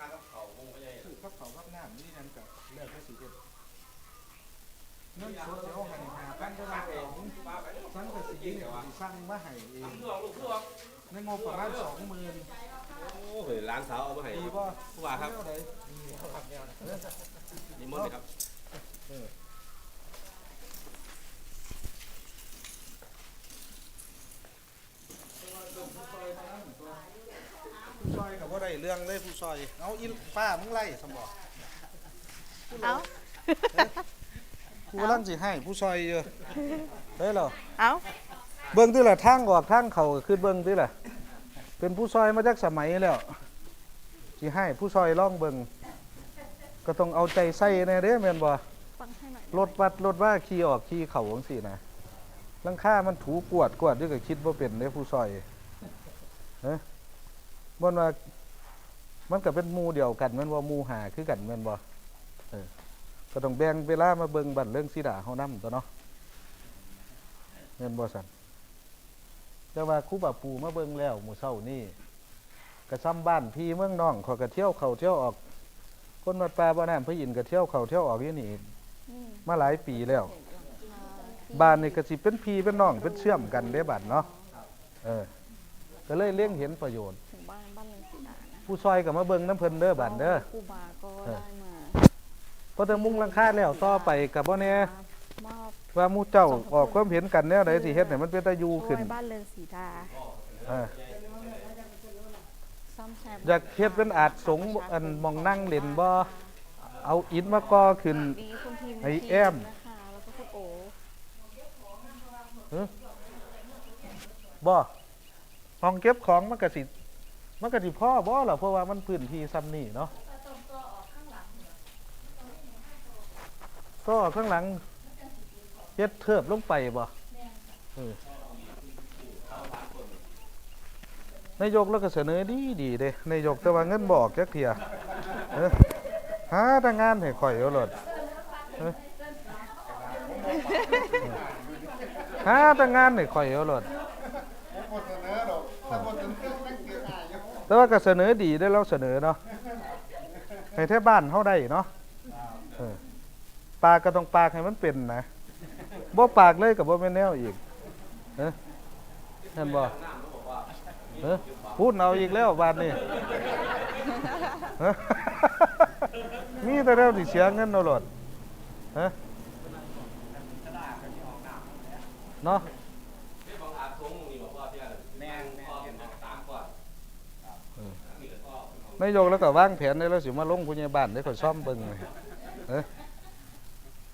ข้างกับเขาวงไปใหญ่คือข้าวเขาข้าวน้ำนี่นั่นก็เลิกไม่สิเด็ดเงินสดเดี๋ยวให้หาพันก็มาของสังกะสีเนี่ยสิสั่งมาให้เองในงบประมาณสองหมื่นโอ้โหร้านสาวเอามาให้ดีป่ะผู้ว่าครับเท่าไหนิมนต์เลยครับ ผู้ซอยกับว่าได้เรื่องเลยผู้ซอย เอาอินป้ามึงไล่สมบอกเอากูกำลังสิให้ผู้ซอยเยอะได้เหรอเอาเบิ่งที่ละทางออกทางเขาก็คือเบิ่งที่ละเป็นผู้ซอยมาจากสมัยแล้วสิให้ผู้ซอยล่องเบิ่งก็ต้องเอาใจใส่แน่เด้แม่นบ่ฟังให้หน่อยรถวัดรถว่าขี่ออกขี่เขาจังซี่นะลังค่ามันถูกวดกวดด้วยก็คิดบ่เป็นเด้ผู้ซอยเฮ้ บ่นว่า มันก็เป็นหมู่เดียวกันแม่นบ่หมู่หาคือกันแม่นบ่เออก็ต้องแบ่งเวลามาเบิ่งบัดเรื่องสีดาเฮานํตัวเนาะแม่นบ่ซั่นแต่ว่าครูบาปูมาเบิ่งแล้วหมู่เช้านี่ก็ซ้ำบ้านพี่เมืองน้องเขาก็เที่ยวเข้าเที่ยวออก คนวัดป่าบ่อน้ำพระอินทร์ก็เที่ยวเข้าเที่ยวออกอยู่นี่อืมมาหลายปีแล้วเห็นหลังคาที่บ้านนี่ก็สิเป็นพี่เป็นน้องเป็นเชื่อมกันได้บัดเนาะเออก็เลยเลี้ยงเห็นประโยชน์ ผู้ซอยก็มาเบิ่งน้ำเพิ่นเด้อบัดเด้อ ครูบาก็เออได้มาพอถึงมุงหลังคาแล้วต่อไปก็บ่แน่มอบว่าหมู่เจ้าออกความเห็นกันแนวใดสิเฮ็ดให้มันเป็นตาอยู่ช่ขึ้วนยบ้านเรือนสีดาเออซ่อมแซมอยากเฮ็ดเป็นอาจสงฆ์อันหมองนั่งเล่นบ่เอาอิฐมาก่อขึ้น ดีคุณพิมพ์ไอ้แอมนะคะแล้วก็คุณโอบ่ห้องเก็บของมันก็สิ มันก็สิพ่อบ่ล่ะเพราะว่ามันพื้นที่ซ้ำนี่เนาะก็ข้างหลังเฮ็ดเทิบลงไปบ่นายกแล้วก็เสนอดีดีเด้นายกแต่ว่าเงินบอกจักเทียหาแต่งานให้ข่อยเอาโลดหาแต่งานให้ข่อยเอาโลด แต่ว่าก็เสนอดีได้เราเสนอเนาะให้แท่บ้านเฮาได้เนาะปากก็ต้องปากให้มันเป็นนะบ่ปากเลยกับบ่แม่นแนวอีกเห็นบ่พูดเอาอีกแล้วบาดนี้มีแต่เราสิเสียเงินเอาโลดฮะเนาะ ที่บางอาทงนี่บอกว่าที่แม่งแม่งตามก่อน นายกแล้วก็วางแผนได้แล้วสิมาลงผู้ใหญ่บ้านได้ข่อยซ่อมเบิ่งเลยเอ้ย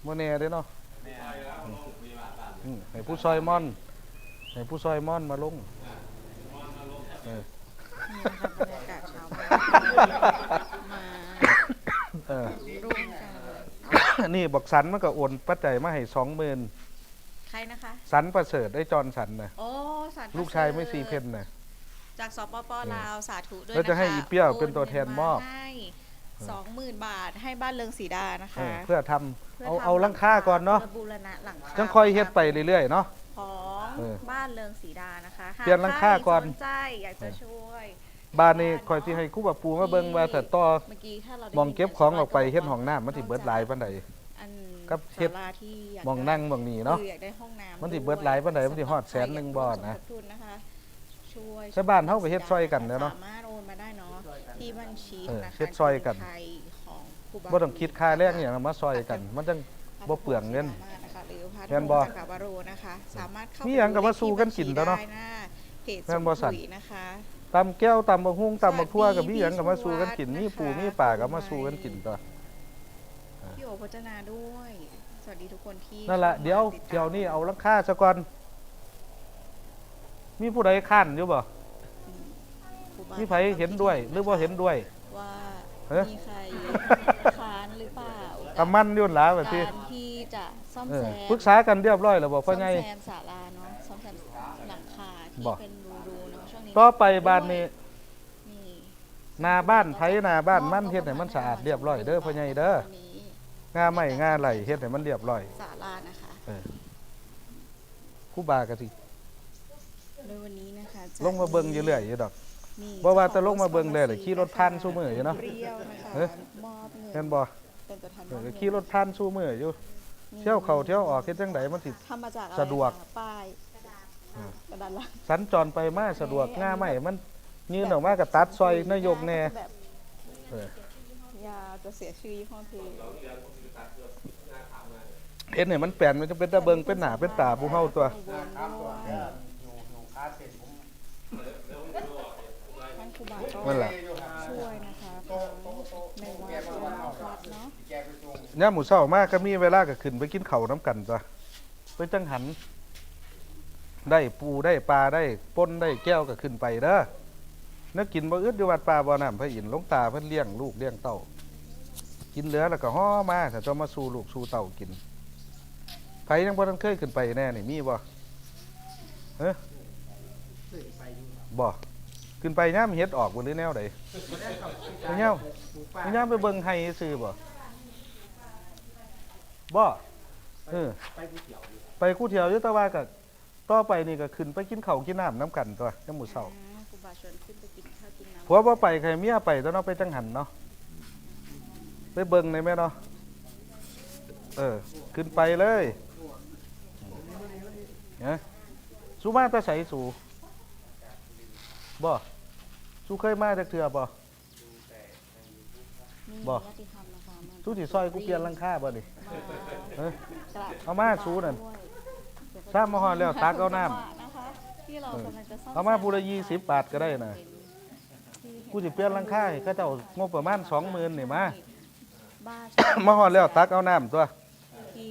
บ่แน่เด้เนาะอืมให้ผู้ซอยม่อนให้ผู้ซอยม่อนมาลงเออนี่นะคะบรรยากาศเช้ามาเออร่วมกันนี่บอกสันมันก็โอนปัจจัยมาให้สองหมื่นใครนะคะ สันประเสริฐได้จอนสันนะโอ้สารลูกชายไม่ซีเพนนะ จากสปปลาวสาธุด้วยแล้วจะให้นคอีเปรี้ยวเป็นตัวแทนมอบ โเงินให้สองหมื่นบาทให้บ้านเรืองสีดานะเอคะ อเพื่อทำพื่เอาทำเอาหลังคาก่อนเนาะบูรณะหลังคาจังค่อยเฮ็ดไปเรื่อยๆเนาะ ของเออบ้านเรืองสีดานะคะหเปลี่ยนหลังคาก่อน ใรสนใจอยากจะช่วย บ้านนี้คอยสิให้ครู่บาปูมาเบิ่งว่าแต่ต่อเมื่อกี้ถ้าเราได้มองเก็บของออกไปเฮ็ดห้องน้ำมันสิเบิดหลายปานใด อันกับเฮ็ด ศาลาที่อยากมองนั่งมองนี่เนาะ คืออยากได้ห้องน้ำมันสิเบิดหลายปานใดมันสิฮอดแสนหนึ่งบ่นะสมทบทุนนะคะ ช่วยชาวบ้านเฮาก็เฮ็ดซอยกันเนาะสามารถโอนมาได้เนาะที่บัญชีเออธนาคารเฮ็ดซอยกันไทยของครูบาบ่ต้องคิดค่าแรงอหย่างนั้นมาซอยกัน มันจัง บ่เปลืองเงินสามารถนะคะหรือพาแม่นบ่จักรวาโรนะคะสามารถเข้ามีหยังก็มาสู้กันกินแล้วเนาะได้หน้าเพจแม่นบ่สั่นปุ๋ยนะคะตำแก้วตำบักฮุ้งตำบักทั่วกับมีหยังก็มาสู้กันกินมีปูมีป่าก็มาสู้กันกินต่อ พี่โอพจนาด้วย สวัสดีทุกคนที่นั่นล่ะข้ามาเดี๋ยวติตามเดี๋ยวนี้เอาราคาซะก่อน มีผู้ใดค้านอยู่บ่ ครูบามีไผเห็นด้วย หรือบ่เห็นด้วย ว่าเอ๊ะ มีใครค้านหรือเปล่าตำมันยุ่นหลาว่าสิการที่จะซ่อมเอแซอมปรึกษากันเรียบร้อยแล้วบ่พ่อใหญ่ซ่อมแซมศาลาเนาะซ่อมแซมหลังคาที่บ่เป็นรูๆเนาะช่วงนี้ต่อไปบ้านนี้นี่หน้าบ้านไผหน้าบ้านมันเฮ็ดให้มันสะอาดเรียบร้อยเด้อพ่อใหญ่เด้อวันนี้งาไม้งาไหลเฮ็ดให้มันเรียบร้อยศาลานะคะ เออครูบาก็สิ โดยวันนี้นะคะจะลงมาเบิ่งอยู่เรื่อยอยู่ดอกมีบ่ว่าแต่ลงมาเบิ่งเลยเหรอขี่รถผ่านซุมื้ออยู่เนาะเปรี้ยวนะคะเอ๊ะ มอบเงิแม่นนบ่เป็นตัวแทนเอมออบก็เงินขี่รถผ่านสู้มืออยู่เที่ยวเข้าเที่ยวออกเฮ็ดจังไดมันสิ ทำมาจากอะไรสะดวก คะป้ายกระดาษลังสัญจรไปมาสะดวกง่ายไหมมันยืนออกมาก็ตัดซอยนายกแน่แบบเออยาจะเสียชื่อยี่ห้อเพลงเฮ็ดให้มันแปลนมันจะเป็นตาเบิงเป็นหน้าเป็นตาผู้เฮาตัวอุบลด้วยท่า นครูบาก็นั่นแหละช่วยนะคะในวัดและนอกวัดเนาะยามหมู่เช้ามาก็มีเวลาก็ขึ้นไปกินข้าวน้ำกันตัวไปจังหัน ได้ปูได้ปลาได้ป่นได้แก้วก็ขึ้นไปเด้อนึกกินบ่อึดอยู่วัดป่าบ่อน้ำพระอินทร์หลวงตาเพิ่นเลี้ยงลูกเลี้ยงเต้า กินเหลือแล้วก็ห่อมาถ้าจะมาสู่ลูกสู่เต้ากินไผยังบ่ทันเคยขึ้นไปแน่นี่มีบ่เฮ้บ่ ขึ้นไปย่ามเฮ็ดออกบ่หรือแนวใดไปย่ามไปย่ามไปเบิ่งไห้ซื่อบ่บ่เออไปกูเที่ยวอยู่แต่ว่าก็ต่อไปนี่ก็ขึ้นไปกินข้าวกินน้ำน้ำกันตัวยามมื้อเช้าอ่าครูบาชวนขึ้นไปกินข้าวกินน้ำผัวบ่ไปใครเมียไปตอนเนาะไปจังหันเนาะไปเบิ่งในแม่เนาะเออ ขึ้นไปเลยเนี่ยสูมาแตาใสสู บ่สูเคยมาจากเถื่อบ่ นี่บ่ญาติธรรมนะคะมันสูสิซอยกูเปลี่ยนหลังคาบ่ดิเอ้ยกลับเอามาสู้นั่นด้วยทราบมาฮอดแล้วตักเอาน้ำนะคะที่เรากำลังจะซ่อมเอามาผู้ละ20บาทก็ได้น่ะเป็นที่กูสิเปลี่ยนหลังคาให้เขาเจ้างบประมาณ20,000นี่มา บ้านมาฮอดแล้วตักเอาน้ำตัว ที่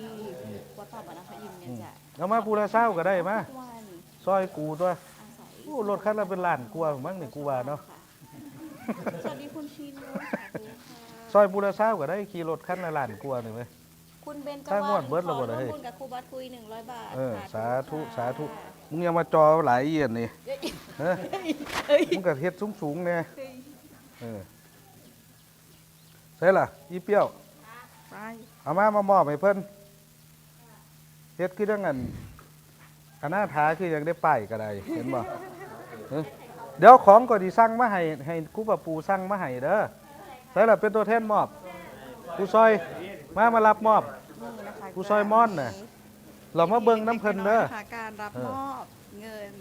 วัดป่าบรรพยินทร์เนี่ยจะเอามาผู้ละเช้าก็ได้มาทุกวันซอยกูตัวอาศัย โอ้รถคันละเป็นล้านกว่ามั้งนี่กูว่าเนาะสวัสดีคุณชินนุชสาธุค่ะซอยบุรเศร้าก็ได้ขี่รถคันละล้านกว่านี่เว้ย คุณเบนจถ้างวดเบิดขแล้วอบ่ได้ร่วมบุญกับครูบัตคุยหนึ่งร้อยบาทเออค่ะสาธุสาธุมึงอย่ามาจอหลายเอียนนี่เฮ้ยเอ้ยมึงก็เฮ็ดสูงๆแน่เออใช่ล่ะอีเปรี้ยว ไปเอามามามอบให้เพิ่นเฮ็ดคือจังนั้นคณะถาคือยังได้ป้ายก็ได้ เห็นบ่ เออเดี๋ยวของก็สิสั่งมาให้ให้ครูปะปูสั่งมาให้เด้อใช่ล่ะเป็นตัวแทนมอบกูซอยมามารับมอบ นี่นะคะครูซอยม่อนน่ะ เรามาเบิ่งน้ำเพิ่นเด้อค่ะการรับเออมอบเงิน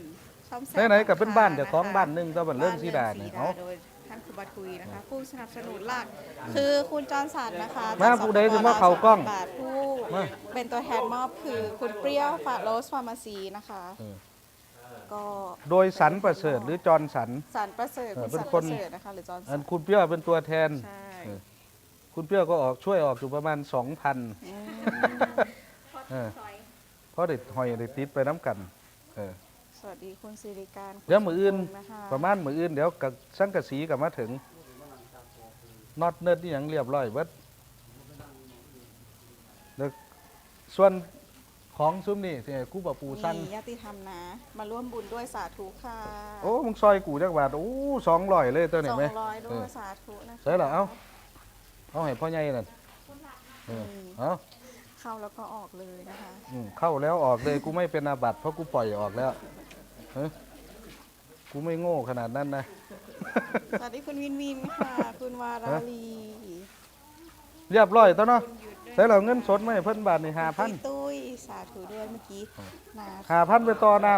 ซ่อมแซมไหนๆก็เป็นบ้านเจ้าของะคะบ้านหนึงก็บ้านเรื่องสีดาบ้เนี่ยเรื่เอาองศรีดาโดยท่านครูบัตคุยนะคะ ผู้สนับสนุนหลัก คือคุณจอห์นสันนะคะมาจากผู้ใดสปถึงมาเข้ากล้องบาทผู้มาเป็นตัวแทนมอบคือคุณเปรี้ยวฟาโรสฟาร์มาซีนะคะ เออ ก็โดยสันประเสริฐหรือจอห์นสันสันประเสริฐเออคุณเป็นสันคปน ระเสริฐนะคะหรือจอห์นอัสันนคุณเปรี้ยวเป็นตัวแทน ใช่เออ คุณเปรี้ยวก็ออกช่วยออกอยู่ประมาณสองพันอืมเพราะเด็ดหอยเด็ดติดไปน้ำกันเออสวัสดีคุณสิริการเดี๋ยวมืออื่นนะคะประมาณมืออื่นเดี๋ยวกับสังกะสีกับมาถึงน็อตเนิร์ดนี่ยังเรียบร้อยเบิดเดี๋ยวส่วน ของซุ้มนี่ที่กูบะปูสั่งมีญาติธรรมนะ มาร่วมบุญด้วยสาธุค่ะโอ้มึงซอยกูจักบาทโอ้สองร้อยเลยตัวสนี้องไหมร้อยด้เอวยอสาธุนะคะ ใช่เหรอเอ้าเอาให้พ่อใหญ่นั่นเออเอาเข้าแล้วก็ออกเลยนะคะอืมเข้าแล้วออกเลยกูไม่เป็นอาบัติเพราะกูปล่อยออกแล้วเฮ้ยกูไม่โง่ขนาดนั้นนะ สวัสดีคุณวินวินค่ะ คุณวาราลีเรียบร้อยตัวเนาะใส่เราเงินสดไหมาให้เพิ่นบาทในห้าพัน พี่ตุ้ย สาธุด้วยเมื่อกี้นะห้าพันไปต่อน้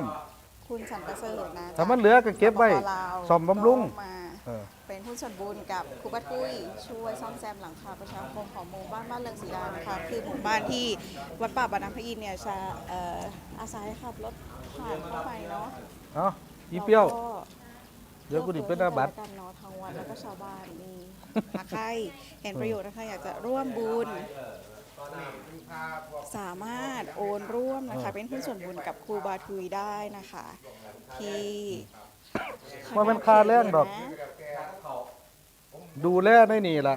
คุณสันประเสริฐนะถ้ามันเหลือก็เก็บไว้สปปลาวซ่อมบำรุงก็มาำเออ เป็นผู้นส่วนบุญกับครูปัดกุ้ยช่วยซ่อมแซมหลังคาประชาคมของหมู่บ้านบ้านเรืองศรีดานะคะคือหมู่บ้านที่วัดป่าบรรณพระอินทร์เนี่ยจะเอ่ออาศัยขับรถผ่านเข้าไปเนาะเอาอีเปรี้ยวแล้ก็ เดี๋ยวกูดิเป็นอาบัติกันเนาะทางวัดแล้วก็ชาวบ้านมีหากใครเห็นประโยชน์นะคะอยากจะร่วมบุญ สามารถโอนร่วมนะคะ เป็นหุ้นส่วนบุญกับครูบาทุยได้นะคะ ที่ว่ามันค่าแรงดอกนะดูแลได้นี่ล่ะ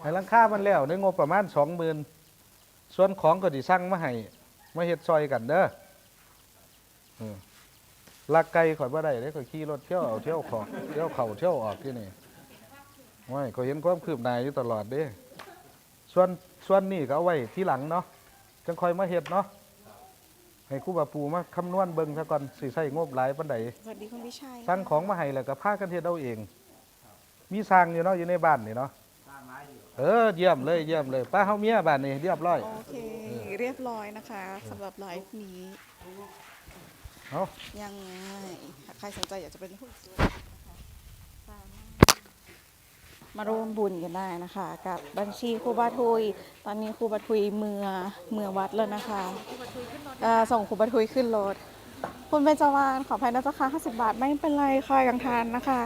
ให้หลังค่ามันแล้วในงบประมาณสองหมื่นส่วนของก็ดิสั่งมาให้มาเฮ็ดซอยกันเด้อเออลักไก่ข่อยบ่ได้เด้ข่อยขี่รถเที่ยวเอาเที่ยวเของเที่ยวเข่าเที่ยวออกที่นี่ไม่ก็เห็นความคืบหน้าอยู่ตลอดเด้ ส่วน ส่วนนี่ก็เอาไว้ที่หลังเนาะจังค่อยมาเฮ็ดเนาะให้ครูบาปูมาคำนวณเบิ่งซะก่อนสิใช้งบหลายปานใดสวัสดีคุณพิชัยสั่งของมาให้แล้วก็พากันเฮ็ดเอาเอง มีสร้างอยู่เนาะอยู่ในบ้านนี่เนาะเออเยี่ยมเลยเยี่ยมเลยป้าเฮาเมียบ้านนี่เรียบร้อยโอเค เรียบร้อยนะคะสำหรับไลฟ์นี้ เอายังไงใครสนใจอยากจะเป็นหุ้นส่วนนะคะสามารถ มาร่วมบุญกันได้นะคะ กับบัญชีครูบาทุย ตอนนี้ครูบาทุยเมือเมือวัดแล้วนะคะอ่าส่งครูบาทุยขึ้นรถคุณเบญจวานขออภัยนะเจ้าค่ะ50 บาทไม่เป็นไรค่ะยังทานนะคะ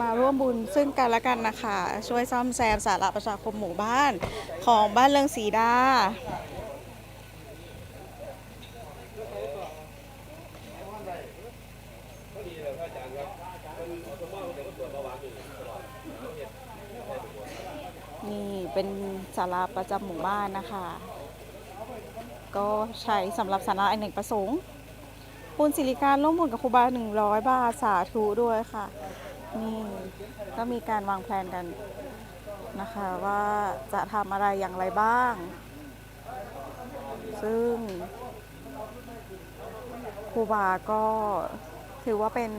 มาร่วมบุญซึ่งกันและกันนะคะ ช่วยซ่อมแซมสาระประชาคมหมู่บ้านของบ้านเรืองสีดา นี่ เป็นศาลาประจำหมู่บ้านนะคะ ก็ใช้สำหรับสาระอเนกประสงค์ปูนศิริการร่วมบุญกับครูบา100บาทสาธุด้วยค่ะ นี่ก็มีการวางแผนกันนะคะว่าจะทำอะไรอย่างไรบ้าง ซึ่งครูบาก็ถือว่าเป็น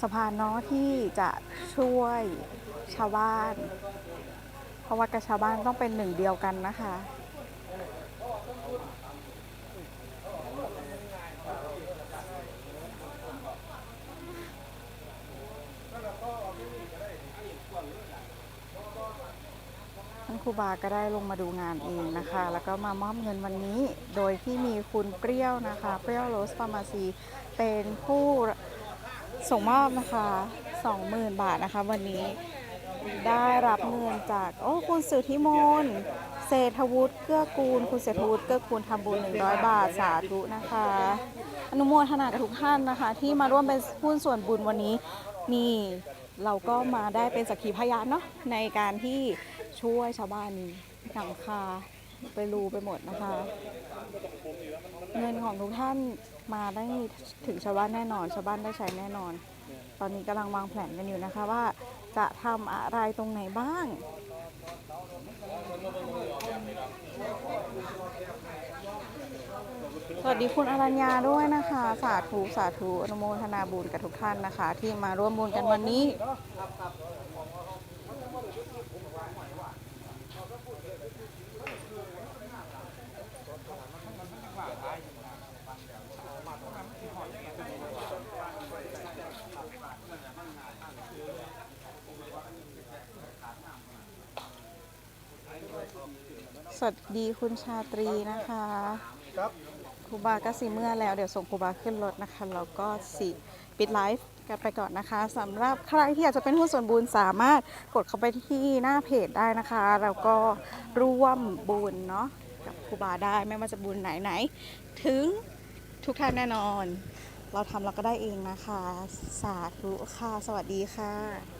สะพานเนาะที่จะช่วยชาวบ้าน ราะว่ากับชาวบ้านต้องเป็นหนึ่งเดียวกันนะคะท่านครูบาก็ได้ลงมาดูงานเองนะคะ แล้วก็มามอบเงินวันนี้ โดยที่มีคุณเปรี้ยวนะคะ เปรี้ยวโรสฟาร์มาซีเป็นผู้ส่งมอบนะคะ 20,000 บาทนะคะ วันนี้ ได้รับเงินจากโอ้คุณสุทธิมนเศรษฐวุฒิเกื้อกูล คุณเศรษฐวุฒิเกื้อกูลทำบุญ100 บาทสาธุนะคะ อนุโมทนากับทุกท่านนะคะ ที่มาร่วมเป็นหุ้นส่วนบุญวันนี้นี่เราก็มาได้เป็นสักขีพยานเนาะในการที่ช่วยชาวบ้านนี้หลังคาไปรูไปหมดนะคะ เงินของทุกท่านมาได้ถึงชาวบ้านแน่นอน ชาวบ้านได้ใช้แน่นอน ตอนนี้กำลังวางแผนกันอยู่นะคะว่า จะทำอะไรตรงไหนบ้าง สวัสดีคุณอรัญญาด้วยนะคะ สาธุสาธุอนุโมทนาบุญกับทุกท่านนะคะ ที่มาร่วมบุญกันวันนี้ สวัสดีคุณชาตรีนะคะครับครูบาก็สีเมื่อแล้ว เดี๋ยวส่งครูบาขึ้นรถนะคะแล้วก็สิปิดไลฟ์กันไปก่อนนะคะสำหรับใครที่อยากจะเป็นหุ้นส่วนบุญสามารถกดเข้าไปที่หน้าเพจได้นะคะ แล้วก็ร่วมบุญเนาะกับครูบาได้ไม่ว่าจะบุญไหนไหนๆถึงทุกท่านแน่นอน เราทำเราก็ได้เองนะคะ สาธุค่ะ สวัสดีค่ะ